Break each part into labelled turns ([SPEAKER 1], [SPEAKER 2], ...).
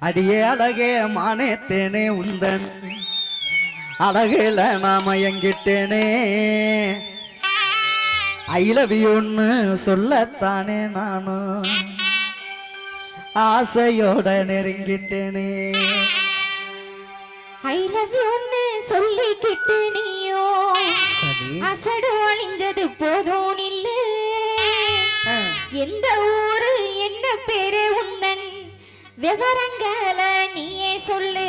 [SPEAKER 1] அடியே அழகே மானேத்தேனே உந்தன். அழகுல நாம எங்கிட்டேனே. ஐலவியொன்னு சொல்லத்தானே நானும் ஆசையோட நெருங்கிட்டேனே.
[SPEAKER 2] ஐ லவ் யூன்னு சொல்லிக்கிட்டு நீயோ. அசடு அழிஞ்சது போதும் இல்ல. எந்த ஊரு என்ன பேரு உந்தன்? விவரங்களை நீயே சொல்லு.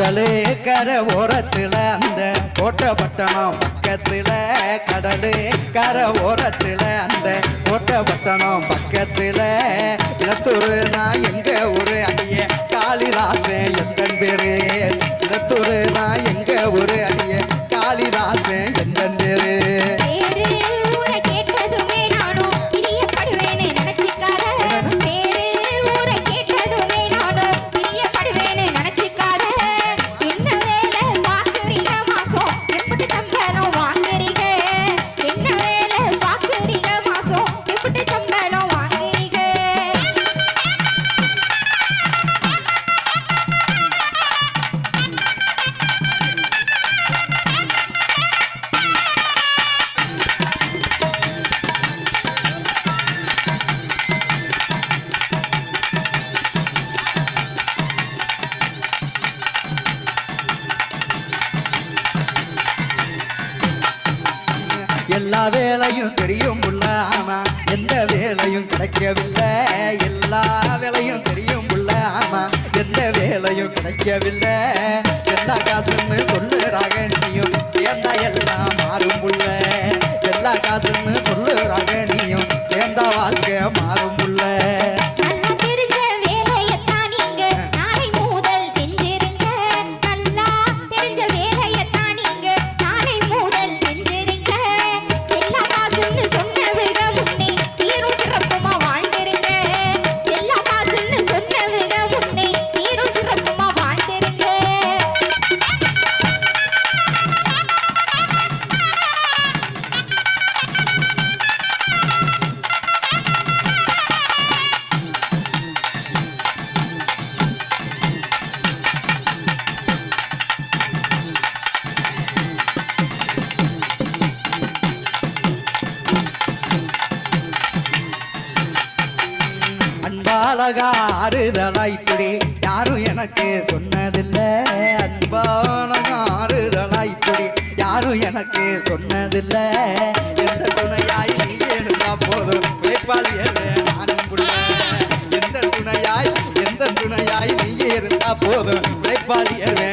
[SPEAKER 1] கடலே கரை ஓரத்தில் அந்த கோட்டப்பட்டணம் பக்கத்தில் கடலே கரை ஓரத்தில் அந்த கோட்டப்பட்டணம் பக்கத்தில் இளத்தூர் நான் எங்க ஊரு அடிய. காளிதாசன் எத்தன் பேரு எல்லா வேலையும் தெரியும் புள்ள ஆனா எந்த வேலையும் கிடைக்கவில்லை. எல்லா வேலையும் தெரியும் புள்ள ஆனா எந்த வேலையும் கிடைக்கவில்லை. செல்லா காசுன்னு சொல்லுறாக நீயும் சேர்ந்தா எல்லாம் மாறும் புள்ள செல்லா காசுன்னு
[SPEAKER 2] சொல்லுறாங்க
[SPEAKER 1] அன்பாலகா ஆறுதலா இப்படி யாரும் எனக்கு சொன்னதில்லை. அன்பாலகா ஆறுதலா இப்படி யாரும் எனக்கு சொன்னதில்லை. எந்த துணையாய் நீ இருந்தா போதும். உழைப்பாளியவே நானும் எந்த துணையாய் எந்த துணையாய் நீ இருந்தா போதும். உழைப்பாளியவே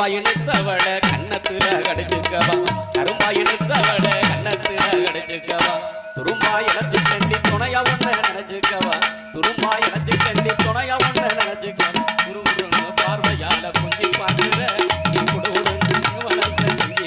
[SPEAKER 3] கரும்பாயினத்தவள கண்ணத்துல கடிச்சுக்கவா. கரும்பாயினத்தவள கண்ணத்துல கடிச்சுக்கவா. துரும்பா இழச்சு கண்டி துணையா ஒண்ண நினைச்சுக்கவா. துரும்பா இழச்சு கண்டி துணையா ஒண்ண நினைச்சுக்கவா. குரு பார்வையால குஞ்சி பார்க்கிற நீ குடுகுடுன்னு மனச குஞ்சி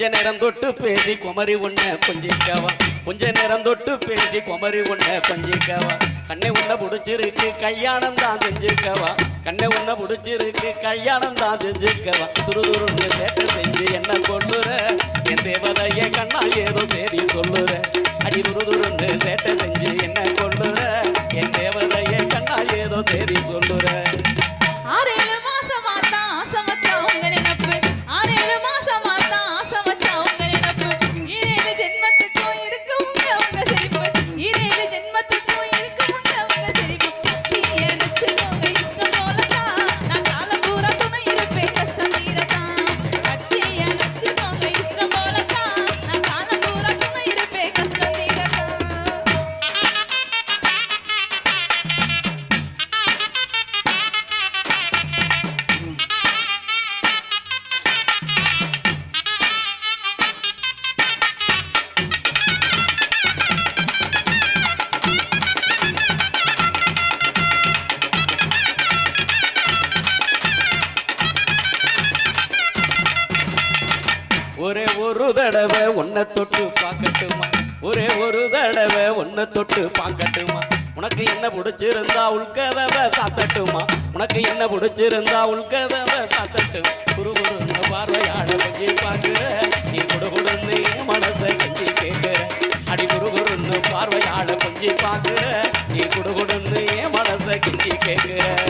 [SPEAKER 3] கொஞ்ச நேரம் தொட்டு பேசி குமரி உன்ன கொஞ்சிக்கவா. கொஞ்ச நேரம் தொட்டு பேசி குமரி உன்ன கொஞ்சிக்கவா. கண்ணை உன்ன புடிச்சிருக்கு கல்யாணம் தான் செஞ்சுக்கவா கண்ணை உன்ன பிடிச்சிருக்கு கல்யாணம் தான் செஞ்சுக்கவா துரு துருன்னு சேட்டை செஞ்சு என்ன கொண்டுற? என் தேவதைய கண்ணா ஏதோ சரி சொல்லுற. அடி துரு துருன்னு சேட்டை செஞ்சு என்ன கொண்டுற? என் தேவதைய கண்ணா ஏதோ சரி சொல்லுற. தொட்டு பார்க்கட்டுமா? உனக்கு என்ன பிடிச்சிருந்தா உள்கதவை சாத்தட்டுமா? உனக்கு என்ன பிடிச்சிருந்தா உள்கதவை சாத்தட்டும் குரு குரு பார்வையாட கொஞ்சி பார்க்கிற. நீ குடு குடுன்னு என் மனசை கஞ்சி கேட்கிற. அடி குரு குருன்னு பார்வையாட கொஞ்சி பார்க்கிற. நீ குடு குடுன்னு மனசை கஞ்சி கேட்கிற.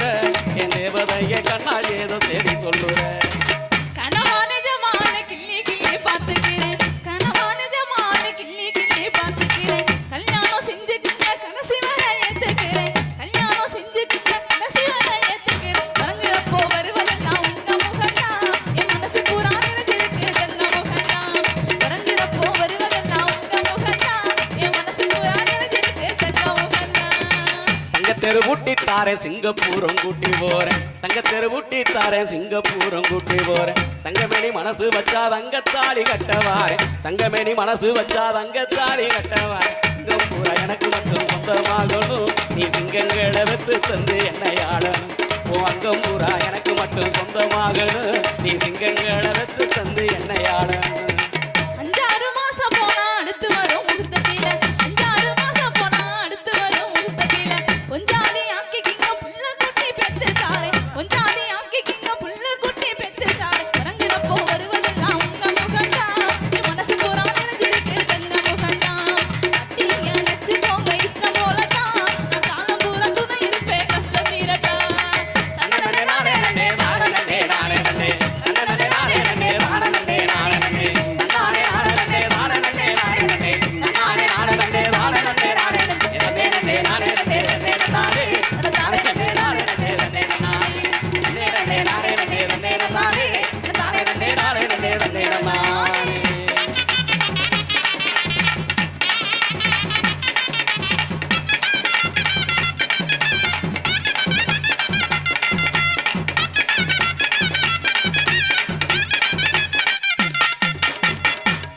[SPEAKER 3] தாரேன் சிங்கப்பூரம் கூட்டி போறேன். தங்க தெருவூட்டி தாரேன் சிங்கப்பூரம் கூட்டி போறேன். தங்கமேனி மனசு வச்சா தங்கத்தாளி கட்டவாரேன் தங்கமேனி மனசு வச்சா தங்கத்தாலி கட்டவாரேன் சிங்கப்பூரா எனக்கு மட்டும் சொந்தமாகணும். நீ சிங்கங்களை வெத்து தந்து என்னை ஆளணும். ஓ அங்கம் பூரா எனக்கு மட்டும் சொந்தமாகணும். நீ சிங்கங்களை வெத்து தந்து என்னை ஆளணும்.